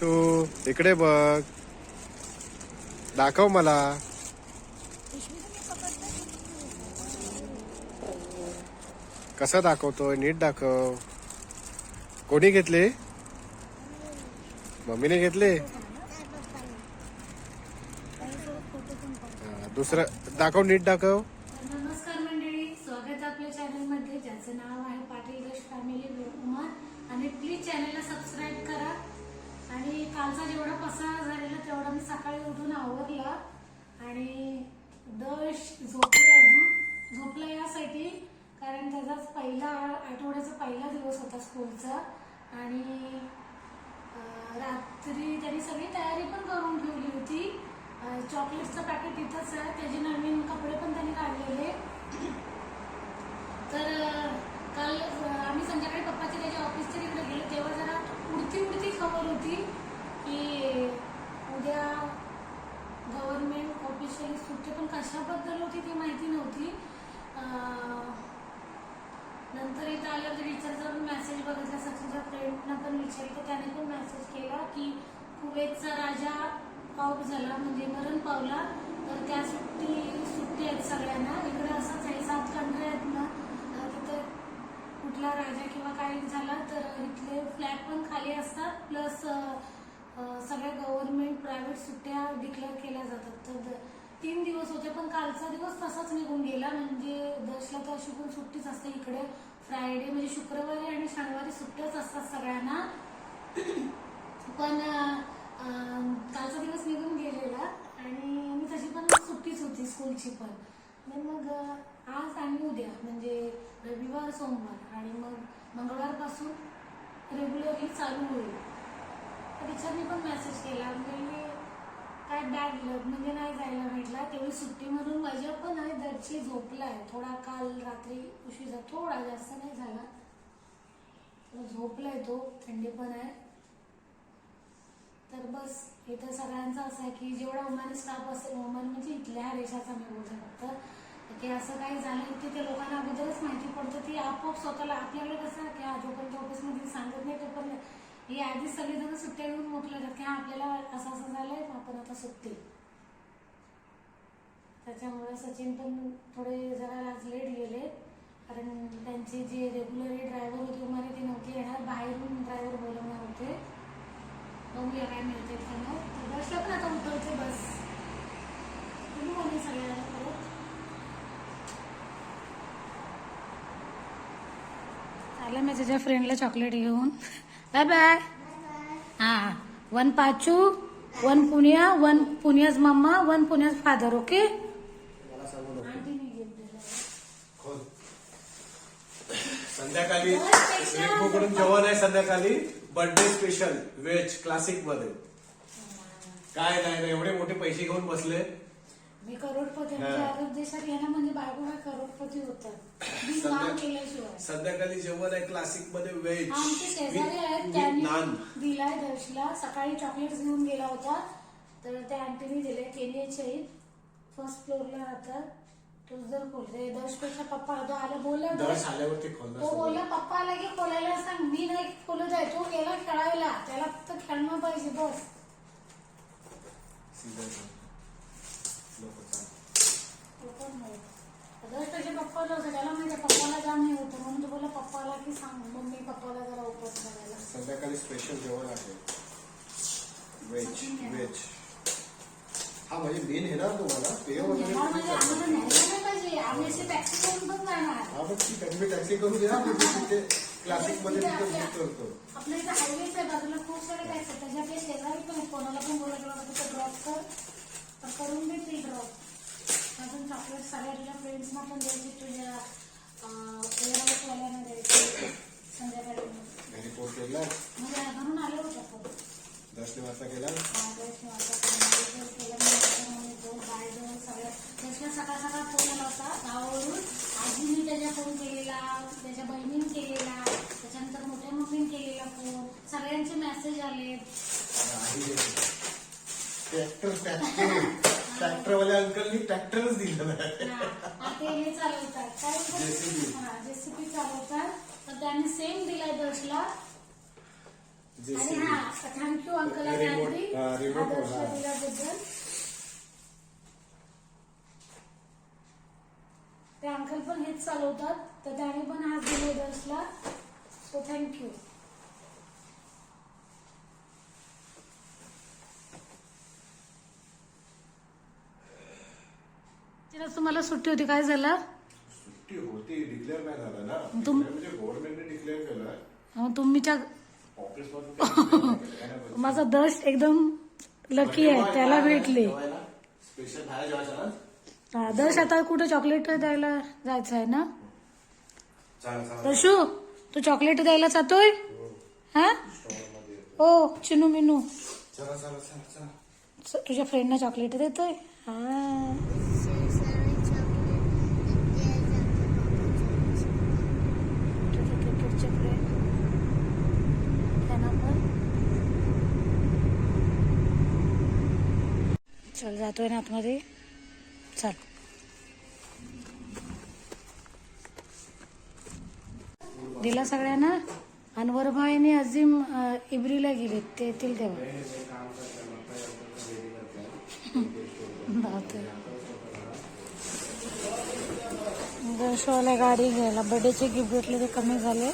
दर्शू इकडे बघ. दाखव मला. कसं दाखवतोय? नीट दाखव. कोणी घेतले? मम्मीने घेतले? हा, दुसरं दाखव नीट दाखव. नमस्कार मंडळी स्वागत आपल्या चॅनलमध्ये. ज्याचं नाव आहे पाटील फॅमिली आणि प्लीज चॅनलला सबस्क्राईब करा. आणि कालचा जेवढा पसारा झालेला तेवढा मी सकाळी उठून आवरला आणि दश झोपले अजून. झोपला यासाठी कारण त्याचाच पहिला आठवड्याचा पहिला दिवस होता स्कूलचा. आणि रात्री त्यांनी सगळी तयारी पण करून ठेवली होती. चॉकलेटचं पॅकेट इथंच आहे. त्याचे नवीन कपडे पण त्यांनी काढलेले. तर काल आम्ही संध्याकाळी पप्पाच्या त्याच्या ऑफिसच्या तिकडे गेलो. तेव्हा जरा उडती उडती होती की उद्या गव्हर्नमेंट ऑफिशियली सुट्टी पण कशाबद्दल होती ती माहिती नव्हती. नंतर इथं आल्यावर टीचरचा पण मेसेज बघितला सचिनच्या फ्रेंडनं पण विचारलं तर त्याने पण मेसेज केला की कुवेतचा राजा पाऊस झाला म्हणजे मरण पावला तर त्या सुट्टी सुट्टी आहेत सगळ्यांना. इकडे असंच आहे सात कंट्री आहेत ना कुठला राजा किंवा काही झाला तर इथले फ्लॅट पण खाली असतात. प्लस सगळ्या गव्हर्नमेंट प्रायव्हेट सुट्ट्या डिक्लेअर केल्या जातात. तर तीन दिवस होते पण कालचा दिवस तसाच निघून गेला. म्हणजे दशला तर अशी पण सुट्टीच असते इकडे. फ्रायडे म्हणजे शुक्रवारी आणि शनिवारी सुट्ट्याच असतात सगळ्यांना. पण कालचा दिवस निघून गेलेला. आणि मी तशी पण सुट्टीच होती स्कूलची पण. मग आज आणि उद्या म्हणजे रविवार सोमवार आणि मग मंगळवारपासून रेग्युलरली चालू होईल. तर टीचरनी पण मेसेज केला म्हणजे काय बॅड म्हणजे नाही जायला भेटला. तेवढी सुट्टी म्हणून मजा पण आहे दरची झोपलाय थोडा काल रात्री उशीर थोडा जास्त नाही झाला. झोपलाय तो थंडी पण आहे. तर बस इथं सगळ्यांचं असं आहे की जेवढा उमानी स्टाफ असेल उमान म्हणजे इथल्या रेषाचा मी बोलतो फक्त. की असं काही झालं की ते लोकांना अगोदरच माहिती पडतं. ती आपोआप स्वतःला आपल्याकडे कसं की हा जोपर्यंत ऑफिसमध्ये सांगत नाही तोपर्यंत ही आधीच सगळेजण सुट्ट्या घेऊन मोकले जातात की हा आपल्याला असं असं झालंय आपण आता सुट्टी. त्याच्यामुळे सचिन पण थोडे जरा आज लेट गेले. कारण त्यांचे जे रेग्युलर ड्रायव्हर होते उमाने ती नव्हती येणार. बाहेरून ड्रायव्हर बोलवणार होते. बघूया काय मिळते त्यांना तर बसला पण आता उतरते बस बोलू आम्ही सगळ्यांना परत आलं मी त्याच्या फ्रेंडला चॉकलेट घेऊन. बाय बाय हा. वन पाचू वन पुनिया वन पुनियाज मम्मा वन पुनियाज फादर ओके संध्याकाळी कडून जेवण आहे संध्याकाळी. बर्थडे स्पेशल व्हेज क्लासिकमध्ये. काय नाही नाही एवढे मोठे पैसे घेऊन बसले. मी करोडपती हा. अरब देशात येणं म्हणजे करोडपती होतात मी केल्याशिवाय. संध्याकाळी जेवण आहे क्लासिकमध्ये व्हेज आमचे शेजारी आहेत नान त्यांनी दिलाय दर्शला. सकाळी चॉकलेट घेऊन गेला होता. तर त्या आंटीने दिले. केनियाचे आहेत फर्स्ट फ्लोअरला राहतात तो जर खोलते दर्शपेक्षा पप्पा तो आला बोलला दर्श आल्यावरती तो खोलणार बोलला पप्पा आला की खोलायला सांग. मी नाही खोलू जाय तो गेला खेळायला. त्याला फक्त खेळणं पाहिजे बस. तो पप्पाला त्याला माहिती पप्पाला जाम होतं. म्हणून बोलला पप्पाला की सांग. मम्मी पप्पाला जरा उपवास करायला. संध्याकाळी स्पेशल जेवण आहे. व्हेज व्हेज हा म्हणजे मेन येणार तुम्हाला? पेय वगैरे म्हणजे हा मग ठीक आहे. तुम्ही टॅक्सी करून द्या मी तिथे क्लासिकमध्ये तिथे बुक करतो. आपल्या इथे हायवेच आहे बाजूला खूप सारे टॅक्सी त्याच्यातले शेजारी पण. कोणाला पण बोलत गेला तिथे ड्रॉप कर तर करून देतील ड्रॉप अजून चॉकलेट सगळ्या तुझ्या फ्रेंड्सना पण द्यायची तुझ्या वेअरहाऊसवाल्यांना द्यायची संध्याकाळी. घरी पोहोचलेला म्हणजे घरून आले होते आपण दर्शन वाजता सकाळ सकाळ फोन आला होता गावावरून. आजीने त्याच्या फोन केलेला त्याच्या बहिणीने केलेला त्याच्यानंतर मोठ्या मम्मीने केलेला फोन सगळ्यांचे मेसेज आले ट्रॅक्टर ट्रॅक्टर ट्रॅक्टरवाल्या अंकलनी ट्रॅक्टरच दिलं. आता हे चालवतात. काय JCB. जेसीपी चालवतात. तर त्यांनी सेम दिलाय दर्शला. आणि हा थँक्यू अंकल आणि Remote, आंटी हा, remote, हा. दिल्याबद्दल. ते अंकल पण हेच चालवतात. तर त्याने पण हात दिले दर्शला. सो थँक्यू तुम्हाला सुट्टी होती काय झालं? सुट्टी होती डिक्लेअर नाही झालं ना. तुम- Declare म्हणजे गव्हर्नमेंटने डिक्लेअर केलं. बोलत. माझा दर्श एकदम लकी आहे त्याला भेटली. स्पेशल बाहेर जेवायचं ना? हा, दर्श आता कुठं चॉकलेट द्यायला जायचं आहे ना? चालेल चालेल. दर्शू तू चॉकलेट द्यायला जातोय? हा. हो? चिनू मिनू. चला चला चला चला. स- तुझ्या फ्रेंडना चॉकलेट देतोय? हा तुझे क्रिकेटचे फ्रेंड त्यांना पण चल जातोय ना आतमध्ये. चल. दिला सगळ्यांना? अनवर भाई आणि इब्रीला गेले ते येतील तेव्हा. बापरे. गाडी घ्यायला. बर्थडेचे गिफ्ट भेटले ते कमी झाले.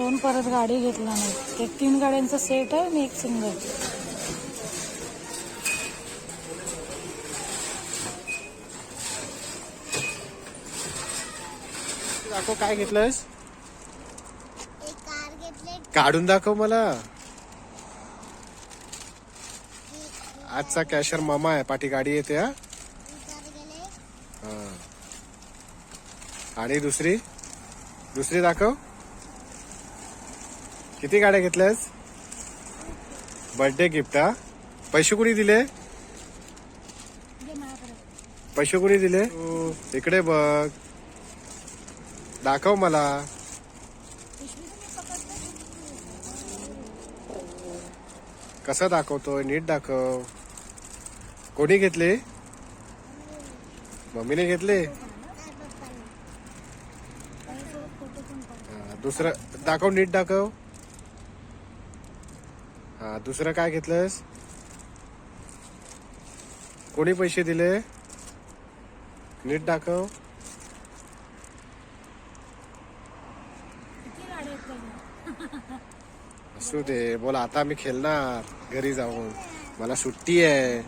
दोन परत गाडी घेतला नाही. एक तीन गाड्यांचा सेट आहे आणि एक सिंगल दाखव काय घेतलंस एक कार घेतले. काढून दाखव मला. आजचा कॅशर मामा आहे. पाठी गाडी येते हा. कार गेले. हा. आणि दुसरी? दुसरी दाखव. किती गाड्या घेतल्यास? बर्थडे गिफ्ट हा? पैसे कुणी दिले? पैसे कुणी दिले? इकडे बघ. दाखव मला. कसं दाखवतोय? नीट दाखव. कोणी घेतले? मम्मीने घेतले? दुसरं दाखव नीट दाखव. हा दुसरं काय घेतलंस कोणी पैसे दिले? नीट दाखव. असू दे बोला आता मी खेळणार घरी जाऊन. मला सुट्टी आहे.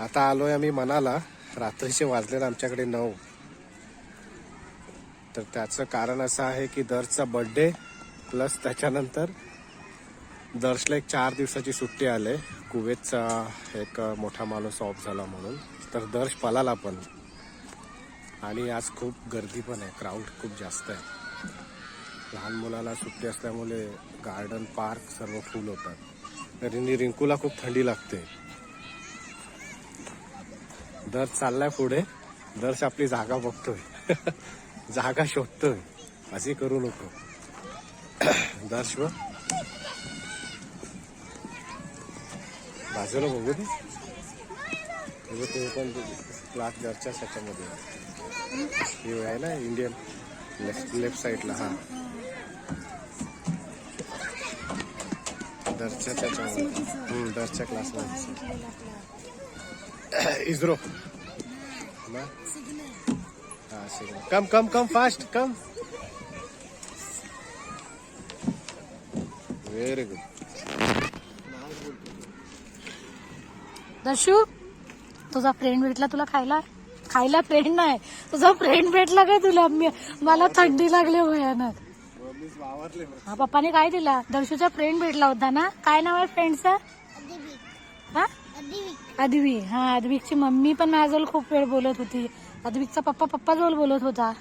आता आलोय आम्ही मनाला. रात्रीचे वाजलेत आमच्याकडे नऊ. तर त्याचं कारण असं आहे की दर्शचा बर्थडे प्लस त्याच्यानंतर दर्शला एक चार दिवसाची सुट्टी आले. कुवेतचा एक मोठा माणूस ऑफ झाला म्हणून. तर दर्श पलाला पण. आणि आज खूप गर्दी पण आहे. क्राऊड खूप जास्त आहे. लहान मुलाला सुट्टी असल्यामुळे गार्डन पार्क सर्व फुल होतात. तरी रिंकूला खूप थंडी लागते. दर्श चाललाय पुढे. दर्श आपली जागा बघतोय. जागा शोधतोय. असे करू नको. दर्श बघ बघू दे. ते पण क्लास दर्शच्या ह्याच्यामध्ये हे आहे ना इंडियन लेफ्ट लेफ्ट साईडला हा. दर्शच्या त्याच्यामध्ये. हम्म, दर्शच्या क्लासमध्ये. इस्रो. हा signal. Come come come fast come very good Darshu तुझा फ्रेंड भेटला तुला खायला? खायला फ्रेंड नाही. तुझा फ्रेंड भेटला काय तुला? मला थंडी लागली भयानक. हा पप्पाने काय दिला? दर्शूचा फ्रेंड भेटला होता ना? काय नाव आहे फ्रेंडचं हा? अद्विक. हा अद्विकची मम्मी पण माझ्याजवळ खूप वेळ बोलत होती. अद्विकचा पप्पा पप्पा जवळ बोलत होता.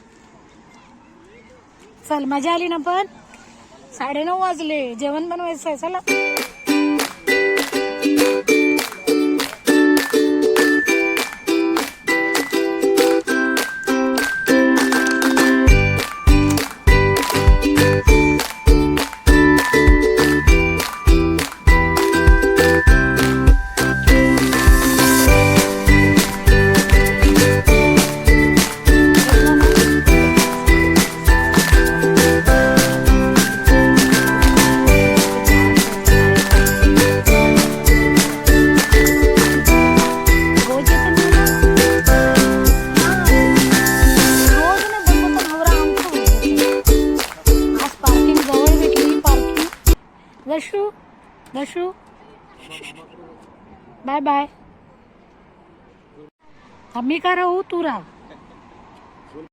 चल मजा आली ना पण? साडेनऊ वाजले. जेवण बनवायचं आहे चला. Bye bye. आम्ही का राहू? तू राहा.